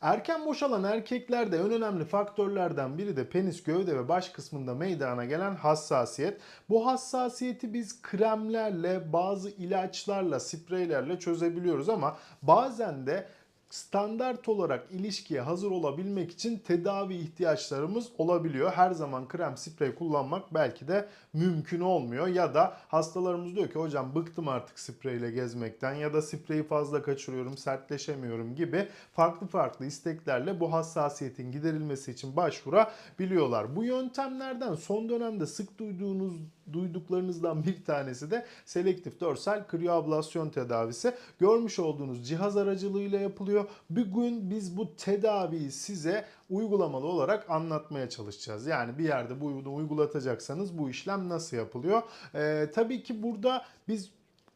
Erken boşalan erkeklerde en önemli faktörlerden biri de penis, gövde ve baş kısmında meydana gelen hassasiyet. Bu hassasiyeti biz kremlerle, bazı ilaçlarla, spreylerle çözebiliyoruz ama bazen de standart olarak ilişkiye hazır olabilmek için tedavi ihtiyaçlarımız olabiliyor. Her zaman krem sprey kullanmak belki de mümkün olmuyor ya da hastalarımız diyor ki hocam bıktım artık spreyle gezmekten ya da spreyi fazla kaçırıyorum, sertleşemiyorum gibi farklı farklı isteklerle bu hassasiyetin giderilmesi için başvurabiliyorlar. Bu yöntemlerden son dönemde sık duyduğunuz duyduklarınızdan bir tanesi de selektif dorsal kriyoablasyon tedavisi. Görmüş olduğunuz cihaz aracılığıyla yapılıyor. Bugün biz bu tedaviyi size uygulamalı olarak anlatmaya çalışacağız. Yani bir yerde bunu uygulatacaksanız bu işlem nasıl yapılıyor? Ee, tabii ki burada biz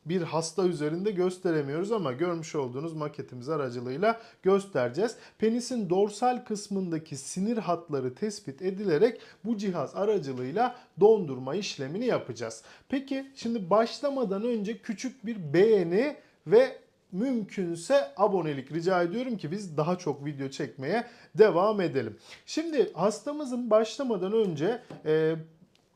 bir hasta üzerinde gösteremiyoruz ama görmüş olduğunuz maketimiz aracılığıyla göstereceğiz. Penisin dorsal kısmındaki sinir hatları tespit edilerek bu cihaz aracılığıyla dondurma işlemini yapacağız. Peki şimdi başlamadan önce küçük bir beğeni ve mümkünse abonelik rica ediyorum ki biz daha çok video çekmeye devam edelim. Şimdi hastamızın başlamadan önce e,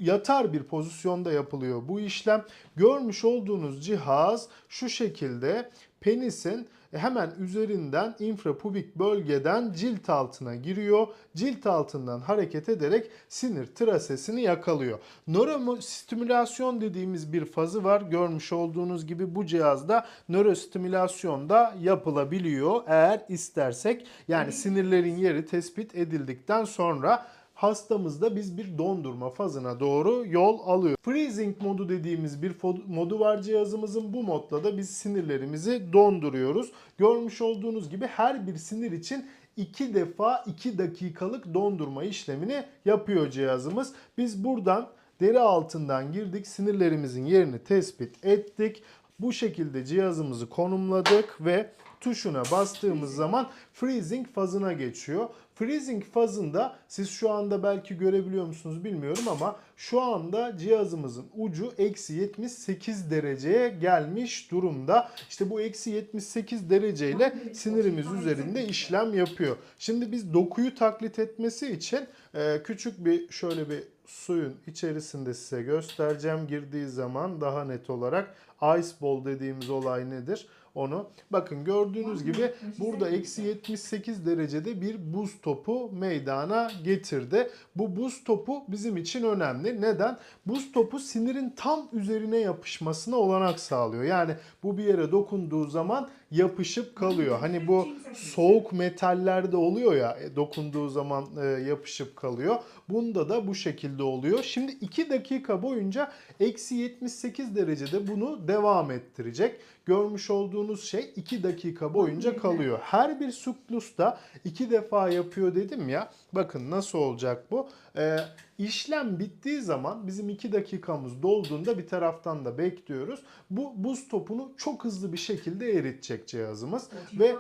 yatar bir pozisyonda yapılıyor bu işlem. Görmüş olduğunuz cihaz şu şekilde penisin hemen üzerinden infrapubik bölgeden cilt altına giriyor. Cilt altından hareket ederek sinir trasesini yakalıyor. Nörostimülasyon dediğimiz bir fazı var. Görmüş olduğunuz gibi bu cihazda nörostimülasyon da yapılabiliyor eğer istersek. Yani sinirlerin yeri tespit edildikten sonra hastamızda biz bir dondurma fazına doğru yol alıyor. Freezing modu dediğimiz bir modu var cihazımızın. Bu modla da biz sinirlerimizi donduruyoruz. Görmüş olduğunuz gibi her bir sinir için iki defa 2 dakikalık dondurma işlemini yapıyor cihazımız. Biz buradan deri altından girdik. Sinirlerimizin yerini tespit ettik. Bu şekilde cihazımızı konumladık ve tuşuna bastığımız zaman freezing fazına geçiyor. Freezing fazında siz şu anda belki görebiliyor musunuz bilmiyorum ama şu anda cihazımızın ucu eksi 78 dereceye gelmiş durumda. İşte bu eksi 78 dereceyle sinirimiz üzerinde işlem yapıyor. Şimdi biz dokuyu taklit etmesi için e, küçük bir şöyle bir suyun içerisinde size göstereceğim. Girdiği zaman daha net olarak ice ball dediğimiz olay nedir? Onu bakın gördüğünüz gibi burada eksi 78 derecede bir buz topu meydana getirdi. Bu buz topu bizim için önemli. Neden? Buz topu sinirin tam üzerine yapışmasına olanak sağlıyor. Yani bu bir yere dokunduğu zaman yapışıp kalıyor. Hani bu soğuk metallerde oluyor ya e, dokunduğu zaman e, yapışıp kalıyor. Bunda da bu şekilde oluyor. Şimdi 2 dakika boyunca eksi 78 derecede bunu devam ettirecek. Görmüş olduğunuz şey 2 dakika boyunca kalıyor. Her bir suklusta 2 defa yapıyor dedim ya. Bakın nasıl olacak bu? Ee, işlem bittiği zaman bizim 2 dakikamız dolduğunda bir taraftan da bekliyoruz. Bu buz topunu çok hızlı bir şekilde eritecek cihazımız ve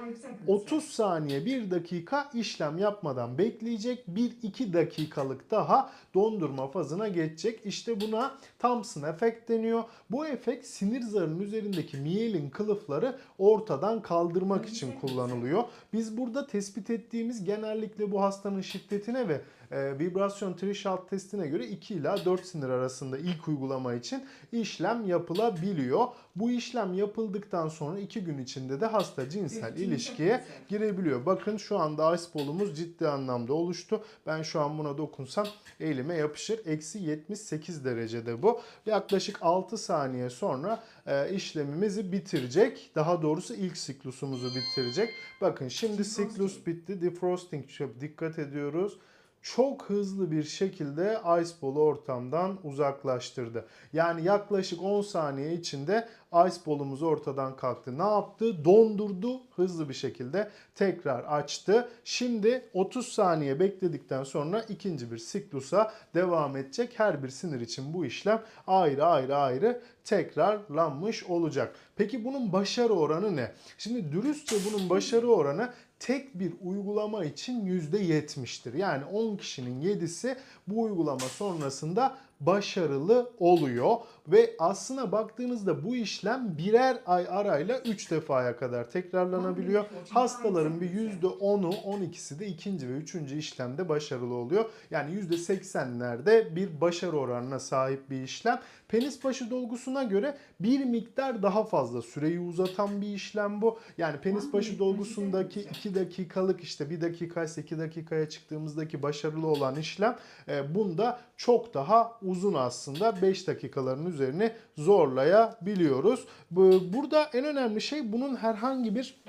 30 saniye 1 dakika işlem yapmadan bekleyecek. 1-2 dakikalık daha dondurma fazına geçecek. İşte buna Thompson efekt deniyor. Bu efekt sinir zarının üzerindeki miyelin kılıfları ortadan kaldırmak için kullanılıyor. Biz burada tespit ettiğimiz genellikle bu hastanın şiddetine ve e, vibrasyon threshold testine göre 2 ila 4 sinir arasında ilk uygulama için işlem yapılabiliyor. Bu işlem yapıldıktan sonra 2 gün içinde de hasta cinsel ilişkiye girebiliyor. Bakın şu anda ice ball'umuz ciddi anlamda oluştu. Ben şu an buna dokunsam elime yapışır. Eksi 78 derecede bu. Yaklaşık 6 saniye sonra e, işlemimizi bitirecek. Daha doğrusu ilk siklusumuzu bitirecek. Bakın şimdi siklus bitti. Defrosting dikkat ediyoruz çok hızlı bir şekilde ice ball'u ortamdan uzaklaştırdı. Yani yaklaşık 10 saniye içinde ice ball'umuz ortadan kalktı. Ne yaptı? Dondurdu hızlı bir şekilde tekrar açtı. Şimdi 30 saniye bekledikten sonra ikinci bir siklusa devam edecek. Her bir sinir için bu işlem ayrı ayrı ayrı tekrarlanmış olacak. Peki bunun başarı oranı ne? Şimdi dürüstçe bunun başarı oranı tek bir uygulama için %70'tir. Yani 10 kişinin 7'si bu uygulama sonrasında başarılı oluyor ve aslına baktığınızda bu işlem birer ay arayla 3 defaya kadar tekrarlanabiliyor. Hastaların bir %10'u 12'si de ikinci ve üçüncü işlemde başarılı oluyor. Yani %80'lerde bir başarı oranına sahip bir işlem. Penis başı dolgusuna göre bir miktar daha fazla süreyi uzatan bir işlem bu. Yani penis başı dolgusundaki 2 dakikalık işte 1 dakika ise 2 dakikaya çıktığımızdaki başarılı olan işlem e, bunda çok daha uzun aslında 5 dakikaların üzerine zorlayabiliyoruz. Bu- Burada en önemli şey bunun herhangi bir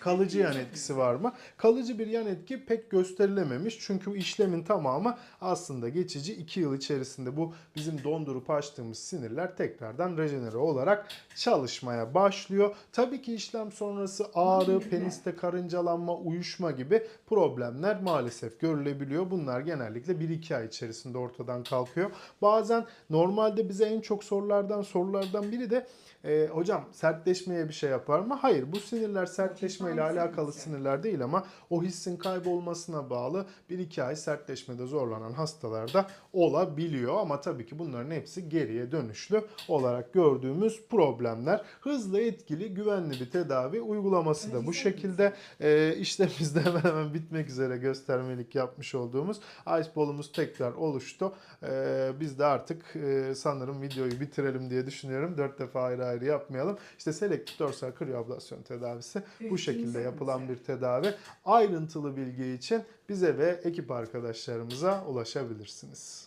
kalıcı yan etkisi var mı? Kalıcı bir yan etki pek gösterilememiş. Çünkü işlemin tamamı aslında geçici 2 yıl içerisinde bu bizim dondurup açtığımız sinirler tekrardan rejenere olarak çalışmaya başlıyor. Tabii ki işlem sonrası ağrı, peniste karıncalanma, uyuşma gibi problemler maalesef görülebiliyor. Bunlar genellikle 1-2 ay içerisinde ortadan kalkıyor. Bazen normalde bize en çok sorulardan sorulardan biri de e, hocam sertleşmeye bir şey yapar mı? Hayır bu sinirler sertleşmeyle alakalı sinirler değil ama o hissin kaybolmasına bağlı 1-2 ay sertleşmede zorlanan hastalarda olabiliyor. Ama tabii ki bunların hepsi geriye dönüşlü olarak gördüğümüz problemler. Hızlı etkili güvenli bir tedavi uygulaması da bu şekilde. E, işlemimizde hemen hemen bitmek üzere göstermelik yapmış olduğumuz ice ball'umuz tekrar oluştu. E, biz de artık e, sanırım videoyu bitirelim diye düşünüyorum. Dört defa ayrı ayrı yapmayalım. İşte selektif dorsal kriyoablasyon tedavisi bu şekilde yapılan bir tedavi. Ayrıntılı bilgi için bize ve ekip arkadaşlarımıza ulaşabilirsiniz.